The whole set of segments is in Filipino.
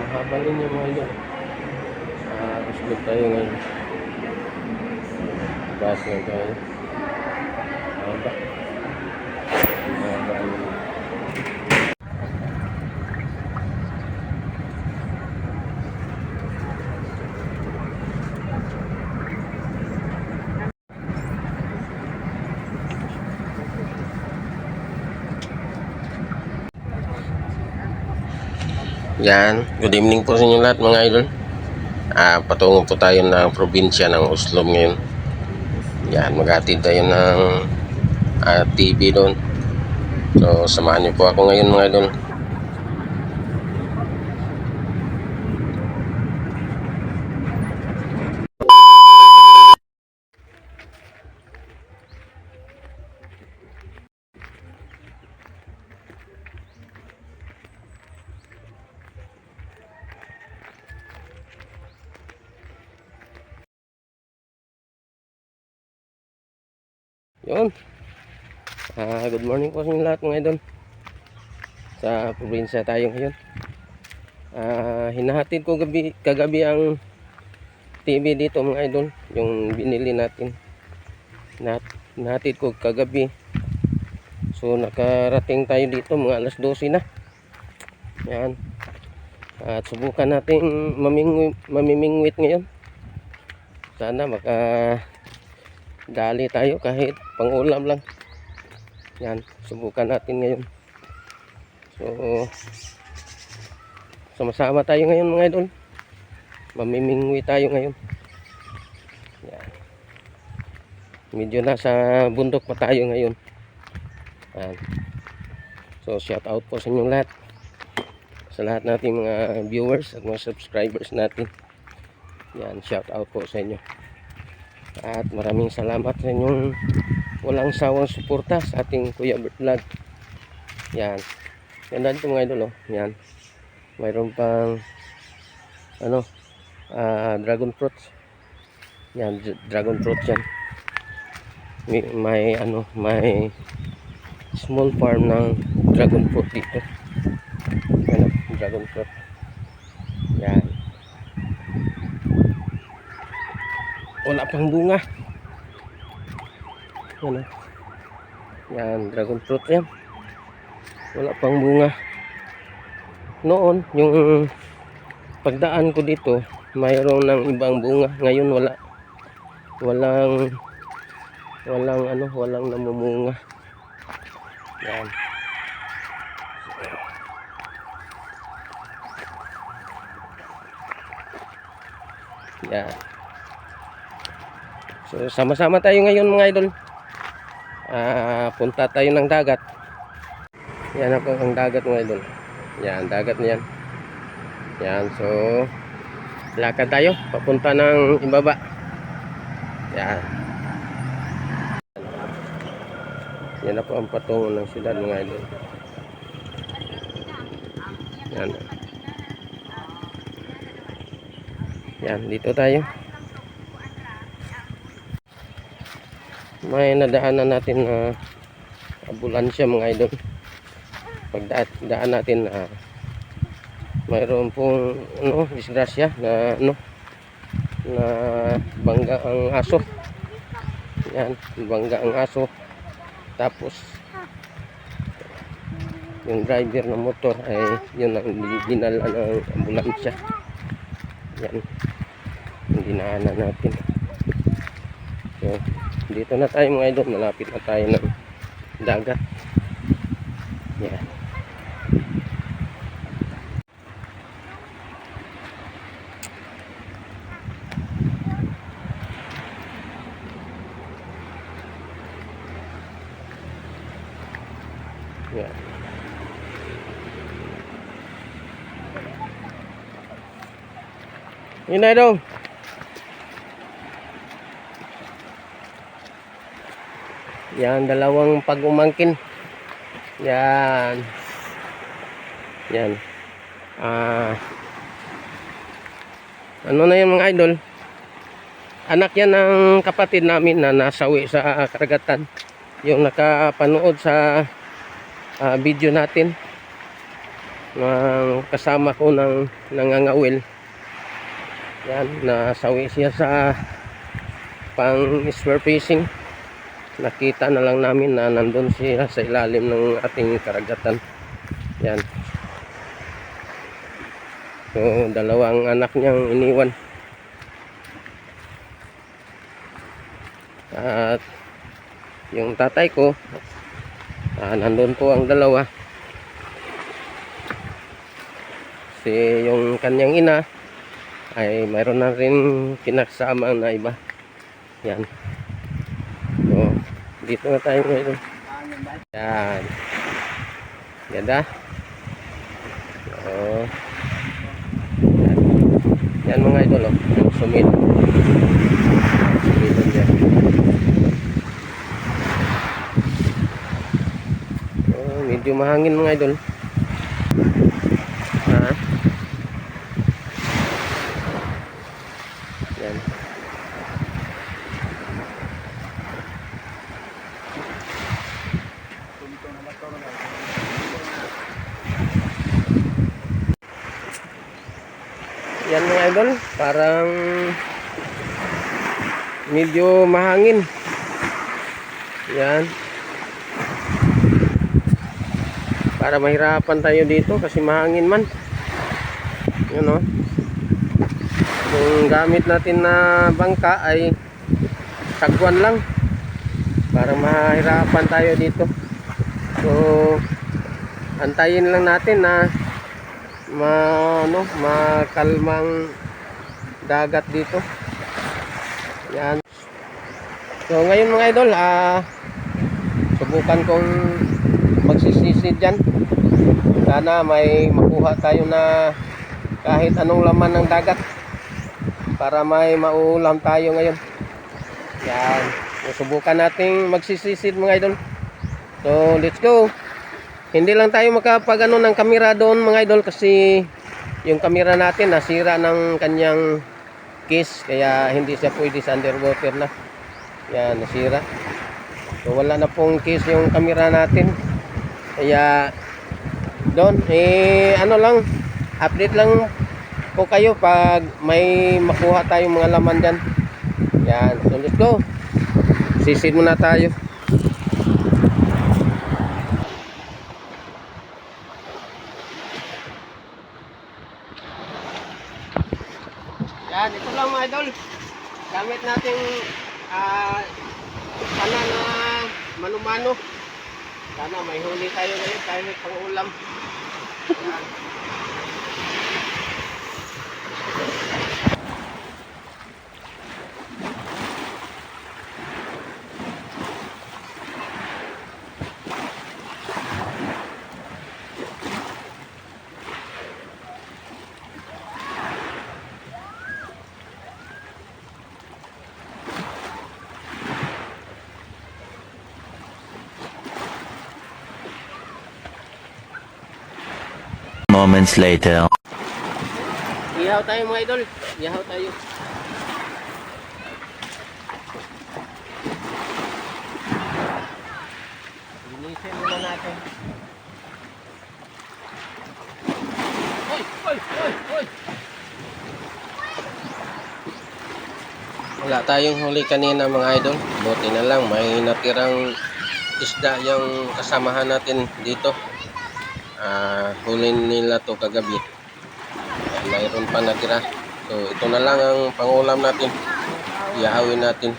Mahaba rin yung mga idol. Ah, gusto tayo ngayon. Bas lang tayo. Yan, good evening po sa inyo lahat mga idol. Ah, patungo po tayo ng probinsya ng Oslo ngayon. Yan, maghatid tayo ng ah, TV doon. So, samahan niyo po ako ngayon mga idol. Yun. Ah, good morning po sa inyo lahat mga idol. Sa probinsya tayo ngayon. Ah, hinahatid ko gabi, kagabi ang TV dito mga idol. Yung binili natin. Nahat, hinahatid ko kagabi. So nakarating tayo dito mga alas 12 na. Yan. At subukan natin mamingwi, mamimingwit ngayon. Sana maka dali tayo kahit pangulam lang. Yan, subukan natin ngayon. So, sama-sama tayo ngayon mga idol. Mamimingwi tayo ngayon. Yan. Medyo nasa bundok pa tayo ngayon. Yan. So, shout out po sa inyong lahat. Sa lahat nating mga viewers at mga subscribers natin. Yan, shout out po sa inyo. At maraming salamat sa inyong walang sawang suporta sa ating Kuya Bert Vlog. Yan. Yan dito mga idol oh. Yan. Mayroon pang ano ah, dragon fruits. Yan, dragon fruits yan. May, may ano, may small farm ng dragon fruit dito. Ano, dragon fruit. Yan. wala pang bunga yan o yan dragon fruit yan wala pang bunga. Noon yung pagdaan ko dito mayroon ng ibang bunga. Ngayon wala. Walang walang ano walang namumunga. Yan. Yan. So sama-sama tayo ngayon mga idol. Ah, punta tayo ng dagat. Yan ako ang dagat mga idol. Yan, dagat niyan. Yan, so lakad tayo papunta ng ibaba. Yan. Yan na po ang patungo ng siyudad mga idol. Yan. Yan, dito tayo. May nadaanan natin na ambulansya mga idol. Pagdaan natin na mayroon pong ano, disgrasya na ano na bangga ang aso. Yan bangga ang aso. Tapos yung driver ng motor ay yun ang dinala ng ambulansya. Yan yung dinaanan natin. So dito na tayo mga idol. Malapit na tayo ng dagat. Yan. Yan. Yun na Yan, dalawang pag-umangkin. Yan. Yan. Ah. ano na yan mga idol? Anak yan ng kapatid namin na nasawi sa karagatan. Yung nakapanood sa ah, video natin. ng kasama ko ng nangangawil. Yan, nasawi siya sa pang spear fishing. Nakita na lang namin na nandun siya sa ilalim ng ating karagatan. Yan. So, dalawang anak niyang iniwan. At yung tatay ko, ah, nandun po ang dalawa. Si yung kanyang ina ay mayroon na rin pinagsama na iba. Yan. Dito na tayo ngayon. Yan. Ganda. Oo. Yan. Yan mga idol, oh. Yung sumid. Sumidon dyan. Oh, medyo mahangin mga idol. Ha? Yan. Yan mga idol, parang medyo mahangin. Yan. Para mahirapan tayo dito kasi mahangin man. Yan o. Yung gamit natin na bangka ay sagwan lang. Para mahirapan tayo dito. So, antayin lang natin na ma ano, makalmang dagat dito. Yan. So ngayon mga idol, ah subukan kong magsisisid dyan. Sana may makuha tayo na kahit anong laman ng dagat para may maulam tayo ngayon. Yan. So, subukan nating magsisisid mga idol. So let's go. Hindi lang tayo makapag ano ng kamera doon mga idol kasi yung kamera natin nasira ng kanyang case kaya hindi siya pwede sa underwater na. Yan, nasira. So wala na pong case yung kamera natin. Kaya doon eh ano lang update lang po kayo pag may makuha tayong mga laman diyan. Yan, so let's go. Sisid muna tayo. Yan, ito lang mga idol. Gamit natin ah sana na mano-mano. Sana may huli tayo ngayon kahit pang ulam. Yan. Moments later. Ihaw tayo mga idol. Ihaw tayo. Linisin muna natin. Oy! Oy! Oy! Oy! Wala tayong huli kanina mga idol. Buti na lang may natirang isda yung kasamahan natin dito. Ah, huli nila to kagabi. Mayroon pa natira. So, ito na lang ang pangulam natin. Iahawin natin.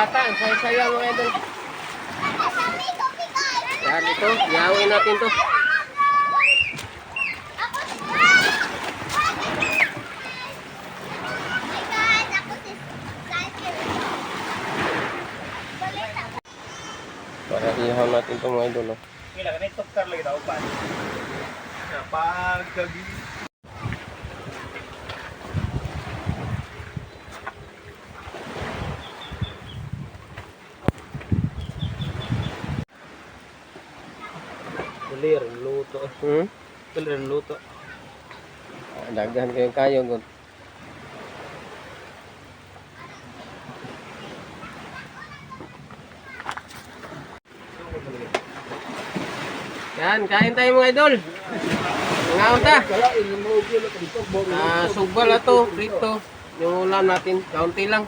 bata. Ang saya-saya mga idol. Yan ito. Yawin natin to. Para ihaw natin to mga idol. Oh. Kailangan ito karlo ito. Pag kagili. Hmm? Tulir, luto. Ah, Daghan kayong kayo. Yan, kain tayo mga idol. Mga unta. Ah, sugbal ato, prito. Yung ulam natin, kaunti lang.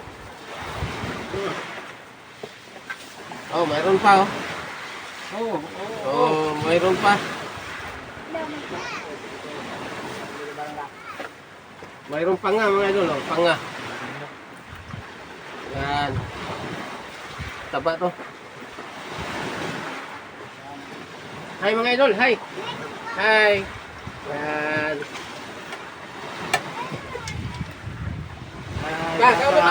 Oh, mayroon pa oh. Oo. Oh, mayroon pa. Mayroon pa nga mga idol, oh, pa nga. Yan. Taba to. Hi mga idol, hi. Hi. Yan. Ka, ikaw ba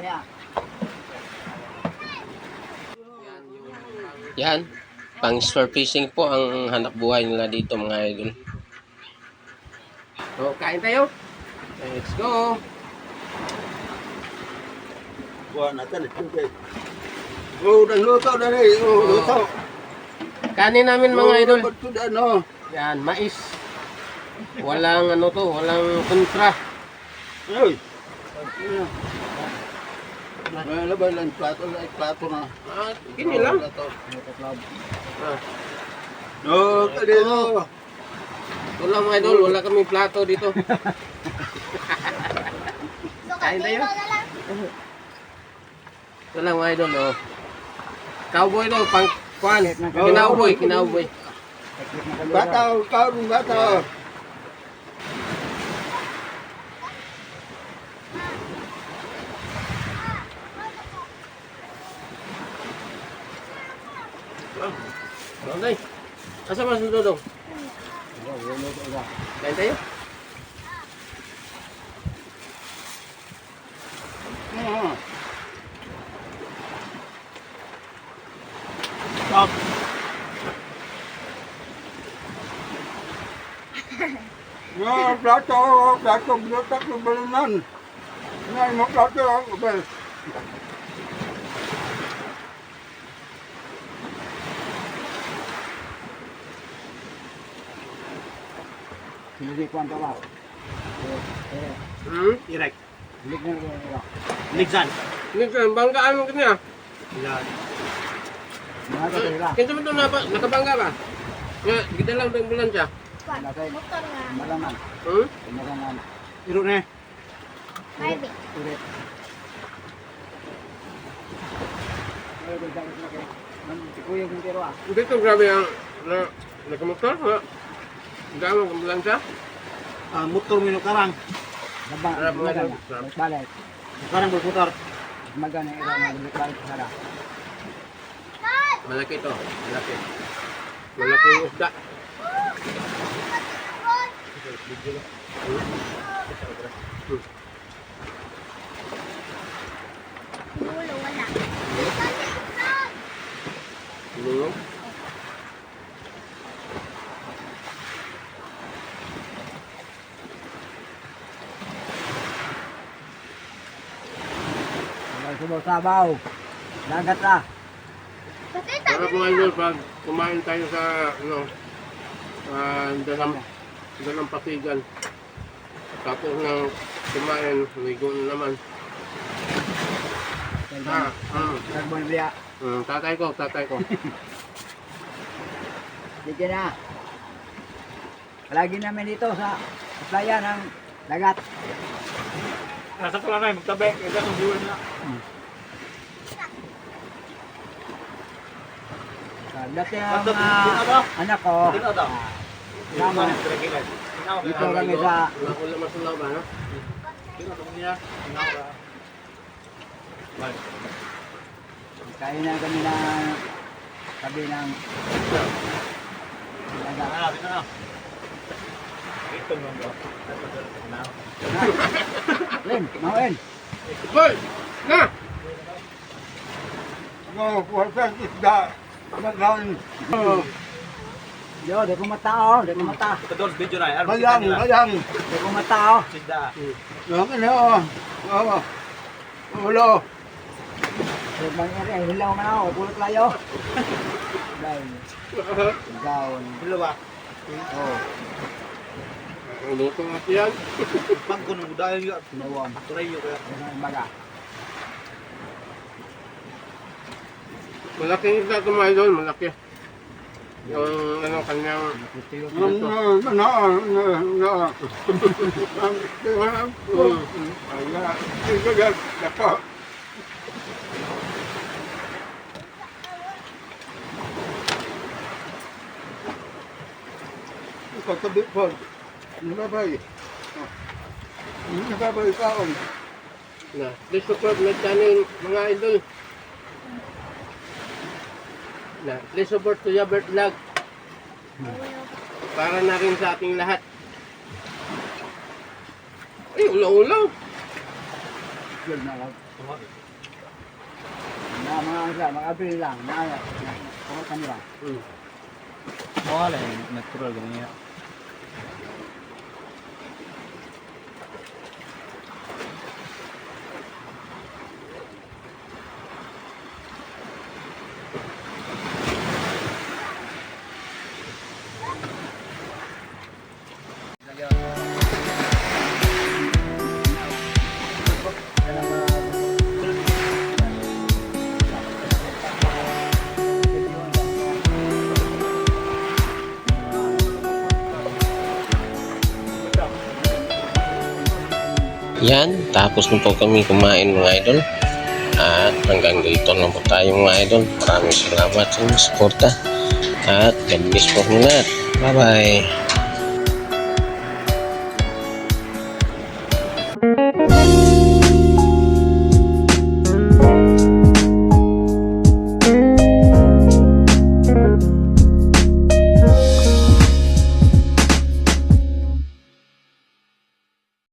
ka? Yan. Pang sport fishing po ang hanap buhay nila dito mga idol. So, kain tayo. Let's go. Buwan natin. Oo, luto na rin. Oo, luto. Kanin namin mga idol. Ba't ano? Yan, mais. Walang ano to, walang kontra. Ay. May labay lang plato na plato na. Ah, gini lang. Plato. Ah, No, kanino. ito lang mga idol, wala kaming plato dito. Kain tayo. Ito lang mga idol, oh. Cowboy to, pang kwan. Kinauboy, kinauboy. Bata, karon bata. Okay. Asa mas dudong? Kain tayo. Ah. Stop. No, plato, plato, plato, bulunan. Ngay mo plato, bel. Hindi kwanta ba? Hmm? Direct. Lig na rin Ligsan. Nito, banggaan mo kanya. Yan. Mga katira. Kinsa mo ito na nakabangga ba? Nga, gida lang itong ambulansya. Nakay Motor nga. malaman. Hmm? Malaman. Iro na. Highway. Ulit. Ay, doon sa laki. Nam si Kuya Quintero ah. Dito, grabe ang na, nakamotor. Ha? Gamo ang ambulansya. Ah, motor mo yung karang. Laba, Harap mga magana. Balik. Karang berputar. Magana ira na balik sana. Malaki to, malaki. Malaki yung isda. Ulo, wala. Lulong. Subo sabaw. Dagat na. Patita, Sarap mga idol pag kumain tayo sa ano, uh, dalam, dalam pasigan. Tapos nang kumain, ligo na naman. Ah, Nagbon biya. mm, tatay ko, tatay ko. Dito na. Lagi namin dito sa playa ng dagat. Nasa pala na, magtabi. Ito ang buwan na. Ah, Dati ang ba? anak ko. Dito daw. Tama. Dito kami sa no? kain na kami na tabi ng. Len, mauin. Boy! Na! Go, puwersa isda. Magaling. Yo, di ko mata oh, di ko mata. Bayang, bayang. Di ko mata oh. Yung ano, oh. Ulo. Di bang ere, hilaw man ako, pulot layo. Dahil, gawon. Dalawa. Oh, Ang luto natin yan. Pagkuno dahil yun. sinawam. Tuloy yun. Ano baga? Malaking isda ito mga idol, malaki. Yung ano kanyang. Katabi po. Nababay. Nababay kaon. na. Please support my channel mga idol. Na, please support to Yabert Vlog para na rin sa ating lahat. Ay, ulaw-ulaw. Yun na lang. Na mga isa, mga abri lang. Na, kanila. Hmm. Wala eh, natural ganyan. Yan, tapos na po kami kumain mga idol. At hanggang dito lang po tayo mga idol. Maraming salamat sa suporta. At God bless po. Bye-bye.